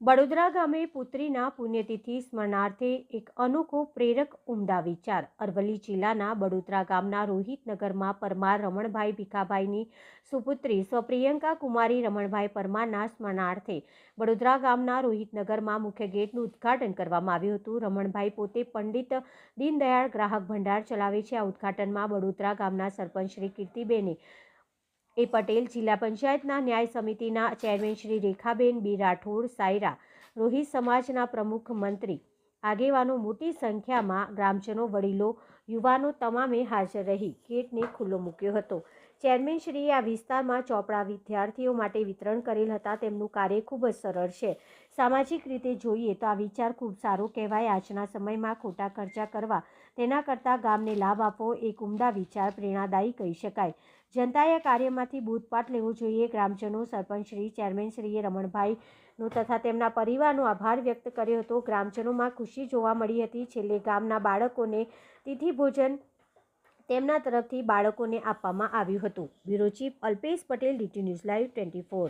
બડોદરા ગામે પુત્રીના પુણ્યતિથિ સ્મરણાર્થે એક અનોખો પ્રેરક ઉમદા વિચાર. અરવલ્લી જિલ્લાના બડોદરા ગામના રોહિતનગરમાં પરમાર રમણભાઈ ભીખાભાઈની સુપુત્રી સ્વપ્રિયંકા કુમારી રમણભાઈ પરમારના સ્મરણાર્થે બડોદરા ગામના રોહિતનગરમાં મુખ્ય ગેટનું ઉદ્ઘાટન કરવામાં આવ્યું હતું. રમણભાઈ પોતે પંડિત દીનદયાળ ગ્રાહક ભંડાર ચલાવે છે. આ ઉદ્ઘાટનમાં બડોદરા ગામના સરપંચ શ્રી કીર્તિબેને એ પટેલ જિલ્લા પંચાયતના ન્યાય સમિતિના ચેરમેન શ્રી રેખાબેન બી રાઠોડ, સાયરા રોહિત સમાજના પ્રમુખ મંત્રી આગેવાનો મોટી સંખ્યામાં ગ્રામજનો, વડીલો, યુવાનો તમામે હાજર રહી, ગેટને ખુલ્લો મૂક્યો હતો. ચેરમેન શ્રીએ આ વિસ્તારમાં ચોપડા વિદ્યાર્થીઓ માટે વિતરણ કરેલ હતા. તેમનું કાર્ય ખૂબ જ સરળ છે. સામાજિક રીતે જોઈએ તો આ વિચાર ખૂબ સારો કહેવાય. આજના સમયમાં ખોટા ખર્ચા કરવા, તેના કરતાં ગામને લાભ આપવો એક ઉમદા વિચાર પ્રેરણાદાયી કહી શકાય. જનતાએ કાર્યમાંથી બોધપાઠ લેવો જોઈએ. ગ્રામજનો સરપંચશ્રી ચેરમેનશ્રીએ રમણભાઈનો તથા તેમના પરિવારનો આભાર વ્યક્ત કર્યો હતો. ગ્રામજનોમાં ખુશી જોવા મળી હતી. છેલ્લે ગામના બાળકોને તિથિ ભોજન તેમના તરફથી બાળકોને આપવામાં આવ્યું હતું. Bureau chief Alpesh Patel, DT news live twenty four.